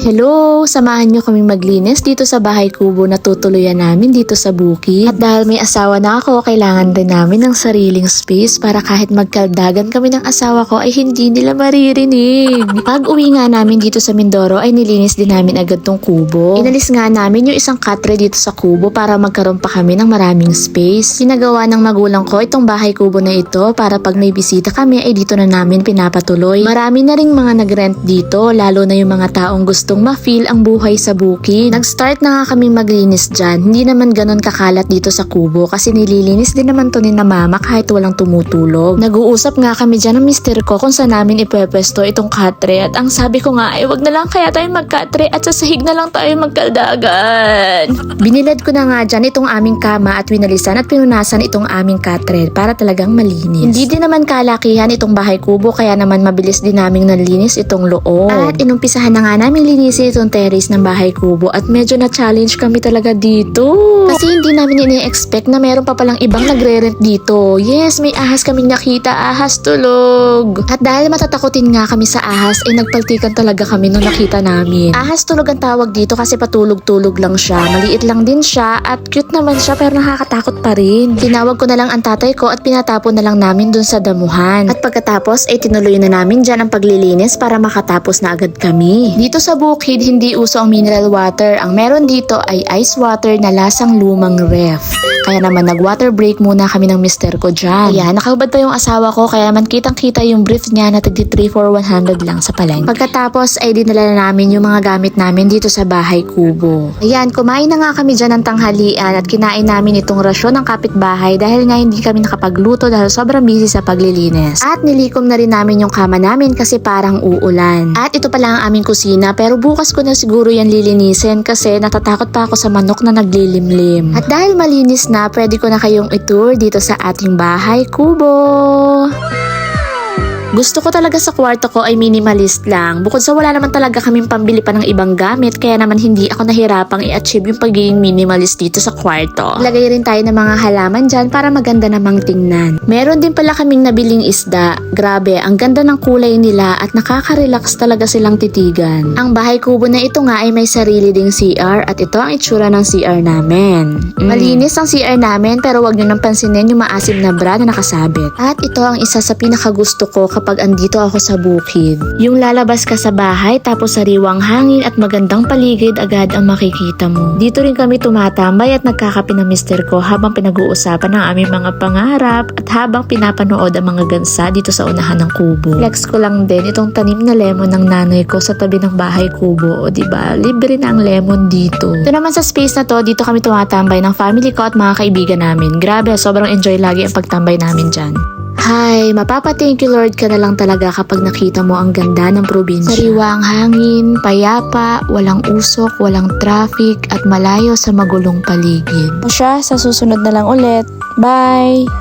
Hello! Samahan nyo kaming maglinis dito sa bahay kubo na tutuluyan namin dito sa bukid. At dahil may asawa na ako, kailangan din namin ng sariling space para kahit magkaldagan kami ng asawa ko ay hindi nila maririnig. Pag uwi nga namin dito sa Mindoro ay nilinis din namin agad tong kubo. Inalis nga namin yung isang katre dito sa kubo para magkaroon pa kami ng maraming space. Pinagawa ng magulang ko itong bahay kubo na ito para pag may bisita kami ay dito na namin pinapatuloy. Marami na ring mga nag-rent dito, lalo na yung mga taong gustong ma-feel ang buhay sa bukid. Nag-start na nga kaming maglinis dyan. Hindi naman ganon kakalat dito sa kubo kasi nililinis din naman to ni na mama kahit walang tumutulog. Nag-uusap nga kami dyan ng mister ko kung saan namin ipwepesto itong katre at ang sabi ko nga ay wag na lang kaya tayo magkatre at sa sahig na lang tayo magkaldagan. Binilad ko na nga dyan itong aming kama at winalisan at pinunasan itong aming katre para talagang malinis. Hindi din naman kalakihan itong bahay kubo kaya naman mabilis din naming nalinis itong loob. At inumpisahan na nga namin linisin itong terrace ng bahay kubo at medyo na-challenge kami talaga dito. Kasi hindi namin ini-expect na meron pa palang ibang nagre-rent dito. Yes, may ahas kaming nakita, ahas tulog. At dahil matatakotin nga kami sa ahas, ay nagpaltikan talaga kami nung nakita namin. Ahas tulog ang tawag dito kasi patulog-tulog lang siya. Maliit lang din siya at cute naman siya pero nakakatakot pa rin. Tinawag ko na lang ang tatay ko at pinatapon na lang namin dun sa damuhan. At pagkatapos ay tinuloy na namin dyan ang paglilinis para makatapos na agad kami. Dito sa bukid, hindi uso ang mineral water. Ang meron dito ay ice water na lasang lumang ref. Kaya naman nag-water break muna kami ng mister ko dyan. Ayan, nakahubad pa yung asawa ko kaya naman kitang-kita yung brief niya na tagdi 3 for 100 lang sa palengke. Pagkatapos ay dinala na namin yung mga gamit namin dito sa bahay kubo. Ayan, kumain na nga kami dyan ng tanghalian at kinain namin itong rasyon ng kapitbahay dahil nga hindi kami nakapagluto dahil sobrang busy sa paglilinis. At nilikom na rin namin yung kama namin kasi parang uulan. At ito pala ang aming kusina pero bukas ko na siguro yan lilinisin kasi natatakot pa ako sa manok na naglilimlim. At dahil malinis na, pwede ko na kayong itour dito sa ating bahay kubo. Gusto ko talaga sa kwarto ko ay minimalist lang. Bukod sa wala naman talaga kaming pambili pa ng ibang gamit, kaya naman hindi ako nahirapang i-achieve yung pagiging minimalist dito sa kwarto. Lagay rin tayo ng mga halaman dyan para maganda namang tingnan. Meron din pala kaming nabiling isda. Grabe, ang ganda ng kulay nila at nakaka-relax talaga silang titigan. Ang bahay kubo na ito nga ay may sarili ding CR at ito ang itsura ng CR namin. Mm. Malinis ang CR namin pero wag nyo nang pansinin yung maasim na bra na nakasabit. At ito ang isa sa pinakagusto ko kapag andito ako sa bukid. Yung lalabas ka sa bahay tapos sariwang hangin at magandang paligid agad ang makikita mo. Dito rin kami tumatambay at nagkakape ng mister ko habang pinag-uusapan ang aming mga pangarap at habang pinapanood ang mga gansa dito sa unahan ng kubo. Flex ko lang din itong tanim na lemon ng nanay ko sa tabi ng bahay kubo. O diba, libre na ang lemon dito. Ito naman sa space na to, dito kami tumatambay ng family ko at mga kaibigan namin. Grabe, sobrang enjoy lagi ang pagtambay namin dyan. Hay, mapapa-thank you Lord ka na lang talaga kapag nakita mo ang ganda ng probinsya. Sariwa ang hangin, payapa, walang usok, walang traffic, at malayo sa magulong paligid. O siya, sa susunod na lang ulit. Bye!